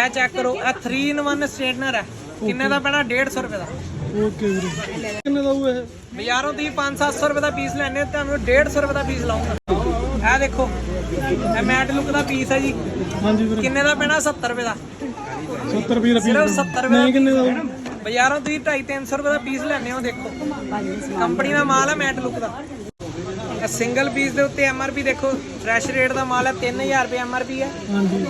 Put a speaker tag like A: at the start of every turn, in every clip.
A: ਇਹ ਚੈੱਕ ਕਰੋ ਇਹ 3 in 1 ਸਟ੍ਰੇਟਨਰ ਹੈ। ਕਿੰਨੇ ਦਾ ਪੈਣਾ? 150 ਰੁਪਏ ਦਾ।
B: ਓਕੇ ਵੀਰੇ। ਕਿੰਨੇ ਦਾ ਉਹ ਇਹ?
A: ਬਾਜ਼ਾਰੋਂ ਤੁਸੀਂ 5-700 ਰੁਪਏ ਦਾ ਪੀਸ ਲੈਣੇ ਤੁਹਾਨੂੰ 150 ਰੁਪਏ ਦਾ ਪੀਸ ਲਾਉਂਗਾ। ਇਹ ਦੇਖੋ ਇਹ ਮੈਟ ਲੁੱਕ ਦਾ ਪੀਸ ਹੈ ਜੀ।
B: ਹਾਂਜੀ ਵੀਰੇ।
A: ਕਿੰਨੇ ਦਾ ਪੈਣਾ? 70 ਰੁਪਏ ਦਾ।
B: 70 ਰੁਪਏ ਦਾ
A: ਸਿਰਫ
B: ਪੀਸ
A: 70 ਰੁਪਏ
B: ਨਹੀਂ ਕਿੰਨੇ ਦਾ?
A: ਬਾਜ਼ਾਰੋਂ ਤੁਸੀਂ 250 ਰੁਪਏ ਦਾ ਪੀਸ ਲੈਣੇ ਹੋ ਦੇਖੋ। ਕੰਪਨੀ ਦਾ ਮਾਲ ਹੈ ਮੈਟ ਲੁੱਕ ਦਾ। ਸਿੰਗਲ ਪੀਸ ਦੇ ਉੱਤੇ ਐਮਆਰਪੀ ਦੇਖੋ ਫਰੈਸ਼ ਰੇਟ ਦਾ ਮਾਲ ਹੈ 3000 ਰੁਪਏ ਐਮਆਰਪੀ ਹੈ।
B: ਹਾਂਜੀ।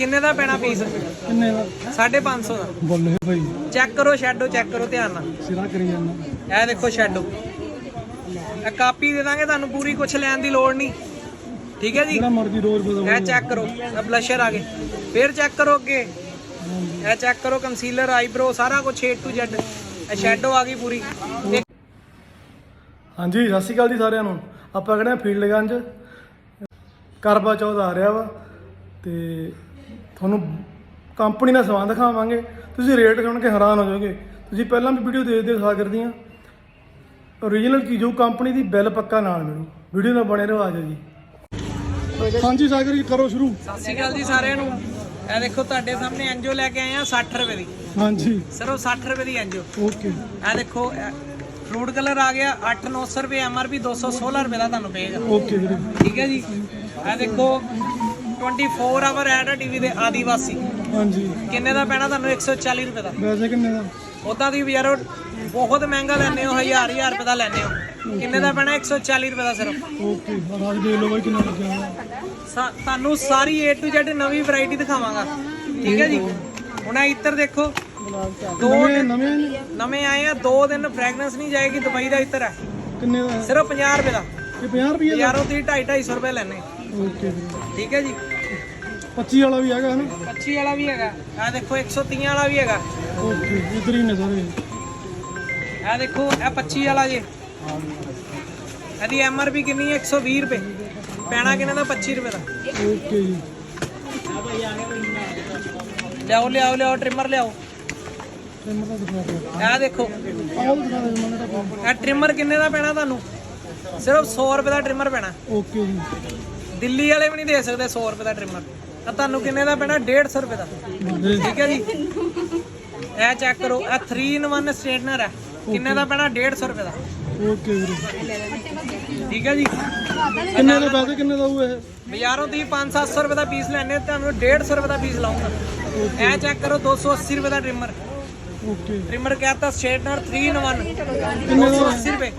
A: ਕਿੰਨੇ ਦਾ ਪੈਣਾ ਪੀਸ
B: ਕਿੰਨੇ ਦਾ?
A: 550 ਦਾ।
B: ਬੋਲੇ ਭਾਈ।
A: ਚੈੱਕ ਕਰੋ ਸ਼ੈਡੋ ਚੈੱਕ ਕਰੋ ਧਿਆਨ ਨਾਲ।
B: ਸਿਰਾ ਕਰੀ ਜਾਂਦਾ।
A: ਇਹ ਦੇਖੋ ਸ਼ੈਡੋ ਇਹ ਕਾਪੀ ਦੇ ਦਾਂਗੇ ਤੁਹਾਨੂੰ ਪੂਰੀ ਕੁਛ ਲੈਣ ਦੀ ਲੋੜ ਨਹੀਂ। ਠੀਕ ਹੈ ਜੀ?
B: ਜਿਹੜਾ ਮਰਜ਼ੀ ਰੋਜ਼ ਬਦਲ
A: ਇਹ ਚੈੱਕ ਕਰੋ ਇਹ ਬਲਸ਼ਰ ਆ ਗਏ। ਫਿਰ ਚੈੱਕ ਕਰੋ ਅੱਗੇ। ਇਹ ਚੈੱਕ ਕਰੋ ਕੰਸੀਲਰ ਆਈਬ੍ਰੋ ਸਾਰਾ ਕੁਝ A to Z ਇਹ ਸ਼ੈਡੋ ਆ ਗਈ ਪੂਰੀ।
B: ਹਾਂਜੀ ਸਤਿ ਸ਼੍ਰੀ ਅਕਾਲ ਜੀ ਸਾਰਿਆਂ ਨੂੰ। ਆਪਾਂ ਖੜੇ ਆ ਫੀਲਡਗੰਜ। ਕਰਵਾ ਚੌਥ ਆ ਰਿਹਾ ਵਾ। ਤੇ ਤੁਹਾਨੂੰ ਕੰਪਨੀ ਦਾ ਸਮਾਨ ਦਿਖਾਵਾਂਗੇ। ਤੁਸੀਂ ਰੇਟ ਸੁਣ ਕੇ ਹੈਰਾਨ ਹੋ ਜਾਓਗੇ। ਤੁਸੀਂ ਪਹਿਲਾਂ ਵੀ ਵੀਡੀਓ ਦੇਖਦੇ ਹੋ ਸਾਗਰ ਦੀਆਂ ਓਰੀਜਨਲ ਚੀਜ਼ ਉਹ ਕੰਪਨੀ ਦੀ ਬਿੱਲ ਪੱਕਾ ਨਾਲ ਮਿਲੂ। ਵੀਡੀਓ ਨਾਲ ਬਣੇ ਰਹੋ ਆ ਜਾਓ ਜੀ। ਹਾਂਜੀ ਸਾਗਰ ਜੀ ਕਰੋ ਸ਼ੁਰੂ।
A: ਸਤਿ ਸ਼੍ਰੀ ਅਕਾਲ ਜੀ ਸਾਰਿਆਂ ਨੂੰ। ਇਹ ਦੇਖੋ ਤੁਹਾਡੇ ਸਾਹਮਣੇ ਐਂਜੋ ਲੈ ਕੇ ਆਏ ਆ 60 ਰੁਪਏ ਦੀ।
B: ਹਾਂਜੀ।
A: ਸਿਰਫ 60 ਰੁਪਏ ਦੀ ਐਂਜੋ।
B: ਓਕੇ।
A: ਇਹ ਦੇਖੋ ਫਰੂਟ ਕਲਰ ਆ ਗਿਆ 8-900 ਰੁਪਏ ਐਮਆਰਪੀ 216 ਰੁਪਏ ਦਾ ਤੁਹਾਨੂੰ ਪਏਗਾ
B: ਓਕੇ ਵੀਰੇ।
A: ਠੀਕ ਹੈ ਜੀ। ਇਹ ਦੇਖੋ 24 ਆਵਰ ਐਡ ਟੀਵੀ ਦੇ ਆਦੀਵਾਸੀ।
B: ਹਾਂਜੀ।
A: ਕਿੰਨੇ ਦਾ ਪੈਣਾ ਤੁਹਾਨੂੰ? 140 ਰੁਪਏ ਦਾ।
B: ਵੈਸੇ ਕਿੰਨੇ ਦਾ?
A: ਉਦਾਂ ਦੀ ਬਾਜ਼ਾਰੋਂ ਬਹੁਤ ਮਹਿੰਗਾ ਲੈਣੇ ਹੋ ਹਜ਼ਾਰ ਹਜ਼ਾਰ ਰੁਪਏ ਦਾ ਲੈਣੇ ਹੋ। ਕਿੰਨੇ ਦਾ ਪੈਣਾ? 140 ਰੁਪਏ ਦਾ ਸਿਰਫ।
B: ਓਕੇ ਰਾਜ ਦੇਖ ਲਓ ਬਾਈ ਕਿੰਨਾ ਲੱਗਿਆ
A: ਤੁਹਾਨੂੰ ਸਾਰੀ A to Z ਨਵੀਂ ਵੈਰਾਈਟੀ ਦਿਖਾਵਾਂਗਾ। ਠੀਕ ਹੈ ਜੀ? ਹੁਣ ਇਹ ਇੱਤਰ ਦੇਖੋ। ਦੋ
B: ਨਵੇਂ ਨਵੇਂ
A: ਆਏ ਆ ਦੋ ਦਿਨ ਫ੍ਰੈਗਰੈਂਸ ਨਹੀਂ ਜਾਏਗੀ ਦੁਬਈ ਦਾ ਇੱਤਰ ਹੈ।
B: ਕਿੰਨੇ ਦਾ?
A: ਸਿਰਫ 50 ਰੁਪਏ ਦਾ।
B: ਇਹ 50 ਰੁਪਏ ਦਾ?
A: ਬਾਜ਼ਾਰੋਂ ਤੁਸੀਂ 2.5 250 ਰੁਪਏ ਲੈਣੇ।
B: ਓਕੇ
A: ਠੀਕ ਹੈ ਜੀ?
B: 25 ਵਾਲਾ ਵੀ ਹੈਗਾ ਹਨਾ?
A: 25 ਵਾਲਾ ਵੀ ਹੈਗਾ। ਇਹ ਦੇਖੋ 130 ਵਾਲਾ ਵੀ ਹੈਗਾ।
B: ਓਕੇ ਇਧਰ ਹੀ ਨੇ ਸਾਰੇ।
A: ਇਹ ਦੇਖੋ ਇਹ 25 ਵਾਲਾ ਜੇ। ਇਹਦੀ ਐਮਆਰਪੀ ਕਿੰਨੀ ਹੈ? 120 ਰੁਪਏ। ਪੈਣਾ ਕਿੰਨੇ ਦਾ? 25 ਰੁਪਏ ਦਾ।
B: ਓਕੇ ਜੀ।
A: ਲਿਆਓ ਲਿਆਓ ਲਿਆਓ ਟ੍ਰਿਮਰ ਲਿਆਓ।
B: ਤਾਂ ਦਿਖਾ
A: ਇਹ ਟ੍ਰਿਮਰ ਕਿੰਨੇ ਦਾ ਪੈਣਾ ਤੁਹਾਨੂੰ? ਸਿਰਫ 100 ਰੁਪਏ ਦਾ ਟ੍ਰਿਮਰ ਪੈਣਾ।
B: ਓਕੇ ਜੀ।
A: ਦਿੱਲੀ ਵਾਲੇ ਵੀ ਨਹੀਂ ਦੇ ਸਕਦੇ 100 ਰੁਪਏ ਦਾ ਟ੍ਰਿਮਰ ਆ ਤੁਹਾਨੂੰ ਕਿੰਨੇ ਦਾ ਪੈਣਾ? 150 ਰੁਪਏ ਦਾ। ਠੀਕ ਹੈ ਜੀ। ਇਹ ਚੈੱਕ ਕਰੋ ਇਹ 3 ਇਨ 1 ਸਟ੍ਰੇਟਨਰ ਹੈ। ਕਿੰਨੇ ਦਾ ਪੈਣਾ? 150 ਰੁਪਏ ਦਾ।
B: ਓਕੇ ਵੀਰੇ।
A: ਠੀਕ ਹੈ ਜੀ।
B: ਕਿੰਨੇ ਦੇ ਪੈਸੇ ਕਿੰਨੇ ਦਾ ਹੋਊ ਇਹ?
A: ਬਾਜ਼ਾਰੋਂ ਤੁਸੀਂ 5-700 ਰੁਪਏ ਦਾ ਪੀਸ ਲੈਣੇ ਤੁਹਾਨੂੰ 150 ਰੁਪਏ ਦਾ ਪੀਸ ਲਾਉਂਗਾ ਇਹ ਚੈੱਕ ਕਰੋ 280 ਰੁਪਏ ਦਾ ਟ੍ਰਿਮਰ
B: ਓਕੇ।
A: ਟ੍ਰਿਮਰ ਕਹਤਾ ਸਟ੍ਰੇਟਨਰ 3 ਇਨ 1 280 ਰੁਪਏ।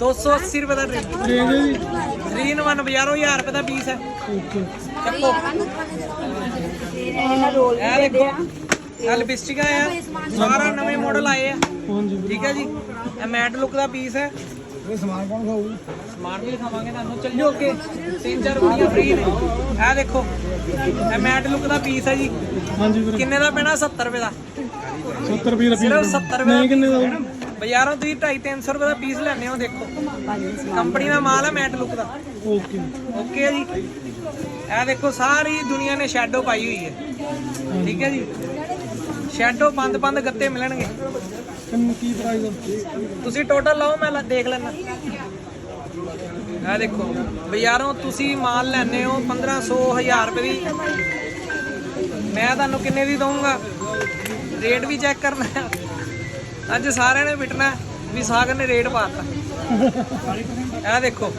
A: 280
B: ਰੁਪਏ ਦਾ ਟ੍ਰਿਮਰ
A: 3 ਇਨ 1 ਬਾਜ਼ਾਰੋਂ 1000 ਰੁਪਏ ਦਾ ਪੀਸ ਹੈ।
B: ਓਕੇ
A: ਚੱਕੋ। ਇਹ ਦੇਖੋ ਇਹ ਲਿਪਸਟਿਕ ਆਇਆ ਸਾਰਾ ਨਵੇਂ ਮਾਡਲ ਆਏ ਆ।
B: ਹਾਂਜੀ
A: ਠੀਕ ਹੈ ਜੀ। ਇਹ ਮੈਟ ਲੁੱਕ ਦਾ ਪੀਸ ਹੈ।
B: ਇਹ ਸਮਾਨ ਕੌਣ ਖਾਊਗਾ
A: ਸਮਾਨ ਵੀ ਦਿਖਾਵਾਂਗੇ ਤੁਹਾਨੂੰ। ਚੱਲਿਓ ਅੱਗੇ। ਤਿੰਨ ਚਾਰ ਕੁੜੀਆਂ ਫ੍ਰੀ ਨੇ। ਇਹ ਦੇਖੋ ਇਹ ਮੈਟ ਲੁੱਕ ਦਾ ਪੀਸ ਹੈ ਜੀ।
B: ਹਾਂਜੀ ਵੀਰੇ।
A: ਕਿੰਨੇ ਦਾ ਪੈਣਾ? 70 ਰੁਪਏ ਦਾ।
B: 70 ਰੁਪਏ ਦਾ ਪੀਸ ਸਿਰਫ
A: 70 ਰੁਪਏ ਦਾ ਨਹੀਂ
B: ਕਿੰਨੇ ਦਾ?
A: ਬਾਜ਼ਾਰੋਂ ਤੁਸੀਂ 2.5 300 ਰੁਪਏ ਦਾ ਪੀਸ ਲੈਣੇ ਹੋ ਦੇਖੋ। ਕੰਪਨੀ ਦਾ ਮਾਲ ਹੈ ਮੈਟ ਲੁੱਕ ਦਾ।
B: ਓਕੇ
A: ਓਕੇ ਹੈ ਜੀ। ਇਹ ਦੇਖੋ ਸਾਰੀ ਦੁਨੀਆ ਨੇ ਸ਼ੈਡੋ ਪਾਈ ਹੋਈ ਹੈ। ਠੀਕ ਹੈ ਜੀ। ਸ਼ੈਡੋ ਬੰਦ ਬੰਦ ਗੱਤੇ ਮਿਲਣਗੇ।
B: ਕੀ ਪ੍ਰਾਈਸ ਆ?
A: ਤੁਸੀਂ ਟੋਟਲ ਲਾਓ ਮੈਂ ਦੇਖ ਲੈਣਾ ਇਹ ਦੇਖੋ ਬਾਜ਼ਾਰੋਂ ਤੁਸੀਂ ਮਾਲ ਲੈਣੇ ਹੋ 1500 1000 ਰੁਪਏ ਦੀ। ਮੈਂ ਤੁਹਾਨੂੰ ਕਿੰਨੇ ਦੀ ਦਊਂਗਾ? ਰੇਟ ਵੀ ਚੈੱਕ ਕਰਨਾ। ਅੱਜ ਸਾਰਿਆਂ ਨੇ ਵਿਟਣਾ ਵੀ ਸਾਗਰ ਨੇ ਰੇਟ ਪਾਤਾ। ਇਹ ਦੇਖੋ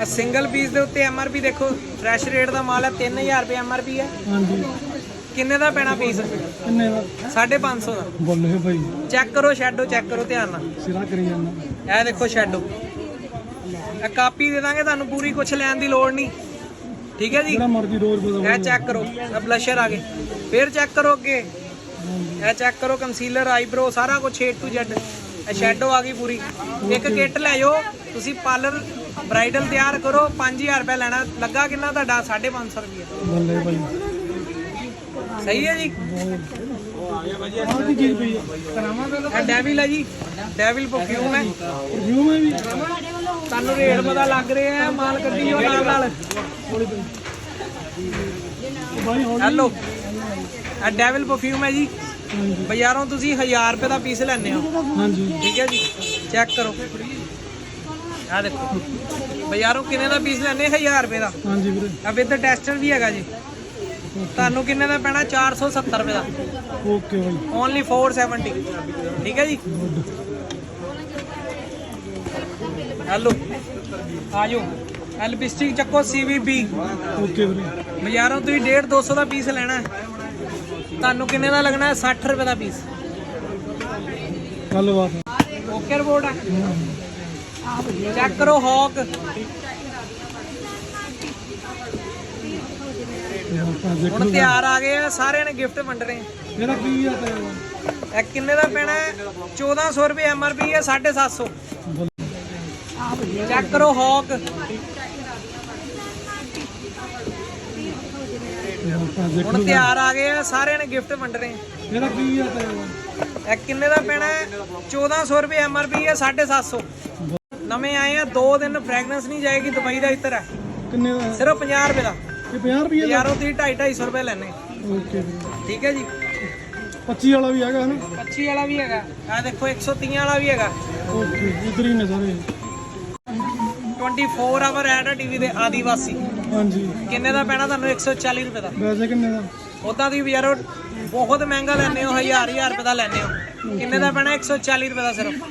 A: ਇਹ ਸਿੰਗਲ ਪੀਸ ਦੇ ਉੱਤੇ ਐਮਆਰਪੀ ਦੇਖੋ ਫਰੈਸ਼ ਰੇਟ ਦਾ ਮਾਲ ਹੈ 3000 ਰੁਪਏ ਐਮਆਰਪੀ ਹੈ।
B: ਹਾਂਜੀ।
A: ਕਿੰਨੇ ਦਾ ਪੈਣਾ ਪੀਸ
B: ਕਿੰਨੇ ਦਾ?
A: 550 ਦਾ।
B: ਬੋਲੇ ਭਾਈ।
A: ਚੈੱਕ ਕਰੋ ਸ਼ੈਡੋ ਚੈੱਕ ਕਰੋ ਧਿਆਨ ਨਾਲ।
B: ਸਿਰਾ ਕਰੀ ਜਾਂਦਾ।
A: ਇਹ ਦੇਖੋ ਸ਼ੈਡੋ ਇਹ ਕਾਪੀ ਦੇ ਦਾਂਗੇ ਤੁਹਾਨੂੰ ਪੂਰੀ ਕੁਛ ਲੈਣ ਦੀ ਲੋੜ ਨਹੀਂ। ਠੀਕ ਹੈ ਜੀ?
B: ਜਿਹੜਾ ਮਰਜ਼ੀ ਰੋਜ਼ ਬਦਲ
A: ਇਹ ਚੈੱਕ ਕਰੋ ਇਹ ਬਲਸ਼ਰ ਆ ਗਏ। ਫਿਰ ਚੈੱਕ ਕਰੋ ਅੱਗੇ। ਇਹ ਚੈੱਕ ਕਰੋ ਕੰਸੀਲਰ ਆਈਬ੍ਰੋ ਸਾਰਾ ਕੁਝ A to Z ਸ਼ੈਡੋ ਆ ਗਈ ਪੂਰੀ। ਇੱਕ ਕਿੱਟ ਲੈ ਜਾਓ, ਤੁਸੀਂ ਪਾਰਲਰ ਬ੍ਰਾਈਡਲ ਤਿਆਰ ਕਰੋ 5000 ਰੁਪਏ ਲੈਣਾ। ਲੱਗਾ ਕਿੰਨਾ ਤੁਹਾਡਾ? 550 ਰੁਪਏ
B: ਬੋਲੇ ਭਾਈ
A: ਸਹੀ ਹੈ ਜੀ? ਡੈਵਿਲ ਹੈ ਜੀ। ਡੈਵਿਲ ਪਰਫਿਊਮ ਹੈ
B: ਪਰਫਿਊਮ ਹੈ ਵੀ
A: ਤੁਹਾਨੂੰ ਰੇਟ ਪਤਾ ਲੱਗ ਰਿਹਾ ਹੈ ਮਾਲ ਕੱਢੀ ਜੋ ਨਾਲ ਨਾਲ। ਹੈਲੋ ਇਹ ਡੈਵਿਲ ਪਰਫਿਊਮ ਹੈ ਜੀ। ਬਾਜ਼ਾਰੋਂ ਤੁਸੀਂ 1000 ਰੁਪਏ ਦਾ ਪੀਸ ਲੈਣੇ ਹੋ।
B: ਹਾਂਜੀ।
A: ਠੀਕ ਹੈ ਜੀ। ਚੈੱਕ ਕਰੋ। ਆ ਦੇਖੋ। ਬਾਜ਼ਾਰੋਂ ਕਿੰਨੇ ਦਾ ਪੀਸ ਲੈਣੇ 1000 ਰੁਪਏ ਦਾ।
B: ਹਾਂਜੀ ਵੀਰੇ।
A: ਆ ਵਿਦ ਟੈਸਟਰ ਵੀ ਹੈਗਾ ਜੀ। ਤੁਹਾਨੂੰ ਕਿੰਨੇ ਦਾ ਪੈਣਾ? 470 ਰੁਪਏ ਦਾ।
B: ਓਕੇ ਬਾਈ।
A: ਓਨਲੀ 470 ਠੀਕ ਹੈ ਜੀ। ਹੈਲੋ। ਆਜੋ। ਇਹ ਲਿਪਸਟਿਕ ਚੱਕੋ ਸੀਵੀਬੀ
B: ਓਕੇ ਵੀਰੇ।
A: ਬਾਜ਼ਾਰੋਂ ਤੁਸੀਂ 1.5 200 ਦਾ ਪੀਸ ਲੈਣਾ ਹੈ। ਤੁਹਾਨੂੰ ਕਿੰਨੇ ਦਾ ਲੱਗਣਾ? ਹੈ 60 ਰੁਪਏ ਦਾ ਪੀਸ
B: ਗੱਲਬਾਤ
A: ਓਕੇ ਰਿਪੋਰਟ ਹੈ ਚੈੱਕ ਕਰੋ ਹੌਕ ਹੁਣ ਤਿਆਰ ਆ ਗਏ ਆ ਸਾਰਿਆਂ ਨੇ ਗਿਫਟ ਵੰਡ ਰਹੇ। ਆ।
B: ਇਹਦਾ ਕੀ ਆ ਤੇ?
A: ਇਹ ਕਿੰਨੇ ਦਾ ਪੈਣਾ? ਹੈ 1400 ਰੁਪਏ ਐਮਆਰਪੀ ਹੈ 750 ਚੈੱਕ ਕਰੋ ਹੌਕ
B: ਆਪਾਂ ਦੇਖ
A: ਹੁਣ ਤਿਆਰ ਆ ਗਏ ਆ ਸਾਰਿਆਂ ਨੇ ਗਿਫਟ ਵੰਡ ਰਹੇ।
B: ਇਹਦਾ ਕੀ ਆ ਤੇ?
A: ਇਹ ਕਿੰਨੇ ਦਾ ਪੈਣਾ ਹੈ? 1400 ਰੁਪਏ ਐਮਆਰਪੀ ਹੈ 750 ਨਵੇਂ ਆਏ ਆ ਦੋ ਦਿਨ ਫ੍ਰੈਗਰੈਂਸ ਨਹੀਂ ਜਾਏਗੀ ਦੁਬਈ ਦਾ ਇੱਧਰ ਹੈ
B: ਕਿੰਨੇ ਦਾ?
A: ਸਿਰਫ 50 ਰੁਪਏ ਦਾ।
B: ਇਹ 50 ਰੁਪਏ ਦਾ?
A: ਯਾਰੋ ਤੁਸੀਂ 2.5 250 ਰੁਪਏ ਲੈਣੇ
B: ਓਕੇ
A: ਠੀਕ ਹੈ ਜੀ।
B: 25 ਵਾਲਾ ਵੀ ਹੈਗਾ ਹਨਾ?
A: 25 ਵਾਲਾ ਵੀ ਹੈਗਾ। ਆ ਦੇਖੋ 130 ਵਾਲਾ ਵੀ ਹੈਗਾ।
B: ਓਕੇ ਇਧਰ ਹੀ ਨੇ ਸਾਰੇ।
A: 24 ਆਵਰ ਐਡ ਟੀਵੀ ਦੇ ਆਦੀਵਾਸੀ।
B: ਹਾਂਜੀ।
A: ਕਿੰਨੇ ਦਾ ਪੈਣਾ ਤੁਹਾਨੂੰ? 140 ਰੁਪਏ ਦਾ।
B: ਵੈਸੇ ਕਿੰਨੇ ਦਾ?
A: ਉਦਾਂ ਦੀ ਵੀ ਯਾਰੋ ਬਹੁਤ ਮਹਿੰਗਾ ਲੈਣੇ ਹੋ ਹਜ਼ਾਰ ਹਜ਼ਾਰ ਰੁਪਏ ਦਾ ਲੈਣੇ ਹੋ। ਕਿੰਨੇ ਦਾ ਪੈਣਾ? 140 ਰੁਪਏ ਦਾ ਸਿਰਫ।